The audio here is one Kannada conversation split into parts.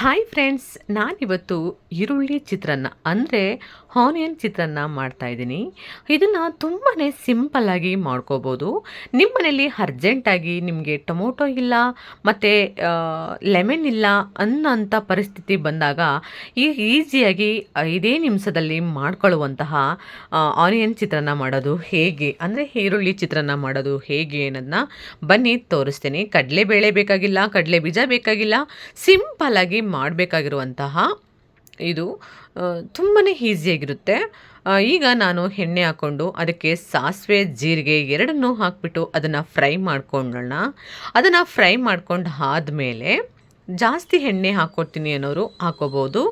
ಹಾಯ್ ಫ್ರೆಂಡ್ಸ್ ನಾನಿವತ್ತು ಈರುಳ್ಳಿ ಚಿತ್ರಾನ್ನ, ಅಂದರೆ ಆನಿಯನ್ ಚಿತ್ರಾನ್ನ ಮಾಡ್ತಾ ಇದ್ದೀನಿ. ಇದನ್ನು ತುಂಬಾ ಸಿಂಪಲ್ಲಾಗಿ ಮಾಡ್ಕೋಬೋದು. ನಿಮ್ಮ ಮನೇಲಿ ಅರ್ಜೆಂಟಾಗಿ ನಿಮಗೆ ಟೊಮೊಟೊ ಇಲ್ಲ, ಮತ್ತು ಲೆಮನ್ ಇಲ್ಲ ಅನ್ನೋಂಥ ಪರಿಸ್ಥಿತಿ ಬಂದಾಗ ಈ ಈಸಿಯಾಗಿ ಐದೇ ನಿಮಿಷದಲ್ಲಿ ಮಾಡ್ಕೊಳ್ಳುವಂತಹ ಆನಿಯನ್ ಚಿತ್ರಾನ್ನ ಮಾಡೋದು ಹೇಗೆ, ಅಂದರೆ ಈರುಳ್ಳಿ ಚಿತ್ರಾನ್ನ ಮಾಡೋದು ಹೇಗೆ ಅನ್ನೋದನ್ನ ಬನ್ನಿ ತೋರಿಸ್ತೀನಿ. ಕಡಲೆಬೇಳೆ ಬೇಕಾಗಿಲ್ಲ ಕಡಲೆ ಬೀಜ ಬೇಕಾಗಿಲ್ಲ ಸಿಂಪಲ್ಲಾಗಿ ಮಾಡಬೇಕಾಗಿರುವಂತಹ ಇದು ತುಂಬಾ ಈಸಿಯಾಗಿರುತ್ತೆ ಈಗ ನಾನು ಎಣ್ಣೆ ಹಾಕ್ಕೊಂಡು ಅದಕ್ಕೆ ಸಾಸಿವೆ, ಜೀರಿಗೆ ಎರಡನ್ನೂ ಹಾಕ್ಬಿಟ್ಟು ಅದನ್ನು ಫ್ರೈ ಮಾಡ್ಕೊಳ್ಳೋಣ ಅದನ್ನು ಫ್ರೈ ಮಾಡ್ಕೊಂಡು ಆದಮೇಲೆ ಜಾಸ್ತಿ ಎಣ್ಣೆ ಹಾಕ್ಕೊಡ್ತೀನಿ ಅನ್ನೋರು ಹಾಕೋಬಹುದು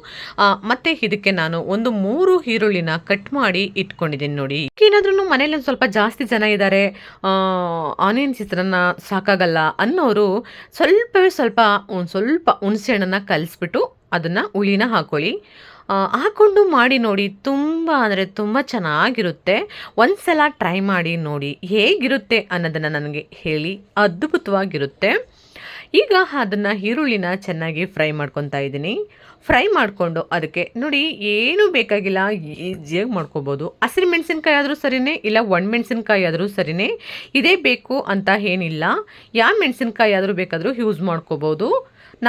ಮತ್ತೆ ಇದಕ್ಕೆ ನಾನು ಒಂದು ಮೂರು ಈರುಳ್ಳಿನ ಕಟ್ ಮಾಡಿ ಇಟ್ಕೊಂಡಿದ್ದೀನಿ ನೋಡಿ. ಏನಾದ್ರೂ ಮನೇಲಿ ಸ್ವಲ್ಪ ಜಾಸ್ತಿ ಜನ ಇದ್ದಾರೆ ಆನಿಯನ್ ಚಿತ್ರಾನ್ನ ಸಾಕಾಗಲ್ಲ ಅನ್ನೋರು ಸ್ವಲ್ಪವೇ ಸ್ವಲ್ಪ ಒಂದು ಸ್ವಲ್ಪ ಹುಣಸೆ ಹಣ್ಣನ್ನು ಕಲಿಸ್ಬಿಟ್ಟು ಅದನ್ನು ಹುಳಿನ ಹಾಕೊಳ್ಳಿ. ಹಾಕೊಂಡು ಮಾಡಿ ನೋಡಿ ತುಂಬ ಅಂದರೆ ತುಂಬ ಚೆನ್ನಾಗಿರುತ್ತೆ. ಒಂದು ಸಲ ಟ್ರೈ ಮಾಡಿ ನೋಡಿ ಹೇಗಿರುತ್ತೆ ಅನ್ನೋದನ್ನು ನನಗೆ ಹೇಳಿ ಅದ್ಭುತವಾಗಿರುತ್ತೆ. ಈಗ ಅದನ್ನು ಈರುಳ್ಳಿನ ಚೆನ್ನಾಗಿ ಫ್ರೈ ಮಾಡ್ಕೊತಾ ಇದ್ದೀನಿ. ಫ್ರೈ ಮಾಡಿಕೊಂಡು ಅದಕ್ಕೆ ನೋಡಿ ಏನೂ ಬೇಕಾಗಿಲ್ಲ, ಈಸಿಯಾಗಿ ಮಾಡ್ಕೋಬೋದು. ಹಸಿರು ಮೆಣಸಿನ್ಕಾಯಿ ಆದರೂ ಸರಿಯೇ ಇಲ್ಲ ಒಣಮೆಣಸಿನ್ಕಾಯಿ ಆದರೂ ಸರಿಯೇ ಇದೇ ಬೇಕು ಅಂತ ಏನಿಲ್ಲ. ಯಾವ ಮೆಣಸಿನ್ಕಾಯಿ ಆದರೂ ಬೇಕಾದರೂ ಯೂಸ್ ಮಾಡ್ಕೋಬೋದು.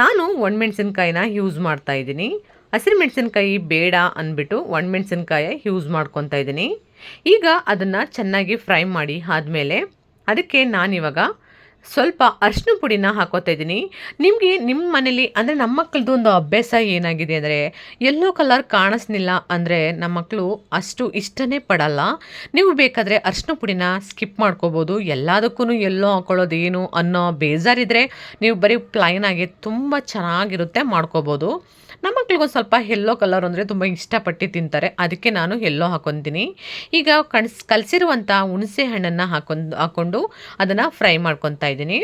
ನಾನು ಒಣಮೆಣಸಿನ್ಕಾಯಿನ ಯೂಸ್ ಮಾಡ್ತಾ ಇದ್ದೀನಿ. ಹಸಿರು ಮೆಣಸಿನ್ಕಾಯಿ ಬೇಡ ಅಂದ್ಬಿಟ್ಟು ಒಣಮೆಣಸಿನ್ಕಾಯಿ ಯೂಸ್ ಮಾಡ್ಕೊತಾ ಇದ್ದೀನಿ. ಈಗ ಅದನ್ನು ಚೆನ್ನಾಗಿ ಫ್ರೈ ಮಾಡಿ ಆದಮೇಲೆ ಅದಕ್ಕೆ ನಾನಿವಾಗ ಸ್ವಲ್ಪ ಅರ್ಶಿನ ಪುಡಿನ ಹಾಕೋತಾ ಇದ್ದೀನಿ. ನಿಮಗೆ ನಿಮ್ಮ ಮನೇಲಿ ಅಂದರೆ ನಮ್ಮ ಮಕ್ಕಳದ್ದು ಒಂದು ಅಭ್ಯಾಸ ಏನಾಗಿದೆ ಅಂದರೆ ಎಲ್ಲೋ ಕಲರ್ ಕಾಣಿಸ್ನಿಲ್ಲ ಅಂದರೆ ನಮ್ಮ ಮಕ್ಕಳು ಅಷ್ಟು ಇಷ್ಟನೇ ಪಡಲ್ಲ. ನೀವು ಬೇಕಾದರೆ ಅರ್ಶಿನ ಪುಡಿನ ಸ್ಕಿಪ್ ಮಾಡ್ಕೋಬೋದು. ಎಲ್ಲದಕ್ಕೂ ಎಲ್ಲೋ ಹಾಕೊಳ್ಳೋದು ಏನು ಅನ್ನೋ ಬೇಜಾರಿದ್ರೆ ನೀವು ಬರೀ ಪ್ಲೈನ್ ಆಗಿ ತುಂಬ ಚೆನ್ನಾಗಿರುತ್ತೆ ಮಾಡ್ಕೋಬೋದು. ನಮ್ಮ ಮಕ್ಳಿಗೊಂದು ಸ್ವಲ್ಪ ಎಲ್ಲೋ ಕಲರ್ ಅಂದರೆ ತುಂಬ ಇಷ್ಟಪಟ್ಟು ತಿಂತಾರೆ. ಅದಕ್ಕೆ ನಾನು ಎಲ್ಲೋ ಹಾಕೊತೀನಿ ಈಗ ಕಣ್ಸ್ ಕಲಸಿರುವಂಥ ಹುಣಸೆ ಹಣ್ಣನ್ನು ಹಾಕೊಂಡು ಹಾಕ್ಕೊಂಡು ಅದನ್ನು ಫ್ರೈ ಮಾಡ್ಕೊತಾ ಇದ್ದೀನಿ.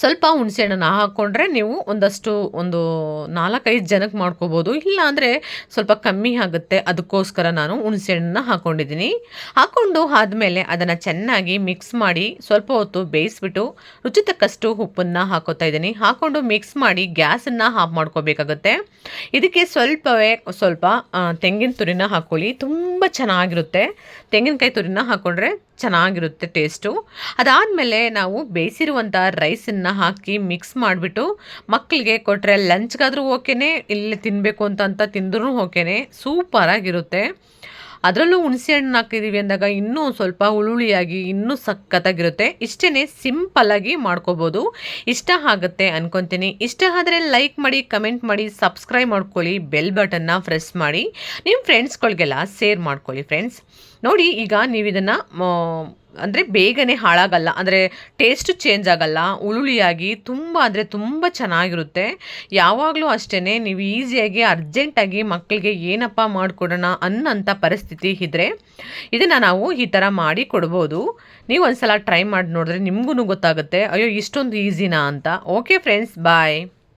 ಸ್ವಲ್ಪ ಹುಣಸೆಹಣ್ಣನ್ನು ಹಾಕ್ಕೊಂಡ್ರೆ ನೀವು ಒಂದಷ್ಟು ಒಂದು ನಾಲ್ಕೈದು ಜನಕ್ಕೆ ಮಾಡ್ಕೋಬೋದು. ಇಲ್ಲ ಸ್ವಲ್ಪ ಕಮ್ಮಿ ಆಗುತ್ತೆ. ಅದಕ್ಕೋಸ್ಕರ ನಾನು ಹುಣಸೆಹಣ್ಣನ್ನ ಹಾಕ್ಕೊಂಡಿದ್ದೀನಿ ಹಾಕ್ಕೊಂಡು ಆದಮೇಲೆ ಅದನ್ನು ಚೆನ್ನಾಗಿ ಮಿಕ್ಸ್ ಮಾಡಿ ಸ್ವಲ್ಪ ಹೊತ್ತು ಬೇಯಿಸ್ಬಿಟ್ಟು ರುಚಿ ತಕ್ಕಷ್ಟು ಉಪ್ಪನ್ನು ಹಾಕೋತಾ ಇದ್ದೀನಿ. ಹಾಕ್ಕೊಂಡು ಮಿಕ್ಸ್ ಮಾಡಿ ಗ್ಯಾಸನ್ನು ಆಫ್ ಮಾಡ್ಕೋಬೇಕಾಗುತ್ತೆ. ಇದಕ್ಕೆ ಸ್ವಲ್ಪವೇ ಸ್ವಲ್ಪ ತೆಂಗಿನ ತುರಿನ ಹಾಕ್ಕೊಳ್ಳಿ ತುಂಬ ಚೆನ್ನಾಗಿರುತ್ತೆ. ತೆಂಗಿನಕಾಯಿ ತುರಿನ ಹಾಕ್ಕೊಂಡ್ರೆ ಚೆನ್ನಾಗಿರುತ್ತೆ ಟೇಸ್ಟು ಅದಾದಮೇಲೆ ನಾವು ಬೇಯಿಸಿರುವಂಥ ರೈಸನ್ನು ಹಾಕಿ ಮಿಕ್ಸ್ ಮಾಡಿಬಿಟ್ಟು ಮಕ್ಕಳಿಗೆ ಕೊಟ್ಟರೆ ಲಂಚ್ಗಾದರೂ ಓಕೆನೇ ಇಲ್ಲಿ ತಿನ್ನಬೇಕು ಅಂತ ಅಂತ ತಿಂದ್ರೂ ಓಕೆನೇ ಸೂಪರಾಗಿರುತ್ತೆ. ಅದರಲ್ಲೂ ಹುಣಸೆ ಹಣ್ಣು ಹಾಕಿದೀವಿ ಅಂದಾಗ ಇನ್ನೂ ಸ್ವಲ್ಪ ಹುಳುಳಿಯಾಗಿ, ಇನ್ನೂ ಸಖತ್ತಾಗಿರುತ್ತೆ. ಇಷ್ಟೇ ಸಿಂಪಲ್ಲಾಗಿ ಮಾಡ್ಕೋಬೋದು. ಇಷ್ಟ ಆಗುತ್ತೆ ಅನ್ಕೊತೀನಿ. ಇಷ್ಟ ಆದರೆ ಲೈಕ್ ಮಾಡಿ, ಕಮೆಂಟ್ ಮಾಡಿ, ಸಬ್ಸ್ಕ್ರೈಬ್ ಮಾಡ್ಕೊಳ್ಳಿ, ಬೆಲ್ ಬಟನ್ನ ಪ್ರೆಸ್ ಮಾಡಿ. ನಿಮ್ಮ ಫ್ರೆಂಡ್ಸ್ಗಳಿಗೆಲ್ಲ ಶೇರ್ ಮಾಡ್ಕೊಳ್ಳಿ ಫ್ರೆಂಡ್ಸ್. ನೋಡಿ, ಈಗ ನೀವು ಇದನ್ನು ಅಂದರೆ ಬೇಗನೆ ಹಾಳಾಗಲ್ಲ. ಅಂದರೆ ಟೇಸ್ಟ್ ಚೇಂಜ್ ಆಗಲ್ಲ. ಉಳುಳಿಯಾಗಿ ತುಂಬ ಅಂದರೆ ತುಂಬ ಚೆನ್ನಾಗಿರುತ್ತೆ. ಯಾವಾಗಲೂ ಅಷ್ಟೇ ನೀವು ಈಸಿಯಾಗಿ ಅರ್ಜೆಂಟಾಗಿ ಮಕ್ಕಳಿಗೆ ಏನಪ್ಪ ಮಾಡಿಕೊಡೋಣ ಅನ್ನೋಂಥ ಪರಿಸ್ಥಿತಿ ಇದ್ದರೆ ಇದನ್ನು ನಾವು ಈ ಥರ ಮಾಡಿ ಕೊಡ್ಬೋದು. ನೀವು ಒಂದು ಸಲ ಟ್ರೈ ಮಾಡಿ ನೋಡಿದ್ರೆ ನಿಮಗೂ ಗೊತ್ತಾಗುತ್ತೆ. ಅಯ್ಯೋ, ಇಷ್ಟೊಂದು ಈಸಿನಾ ಅಂತ. Okay friends bye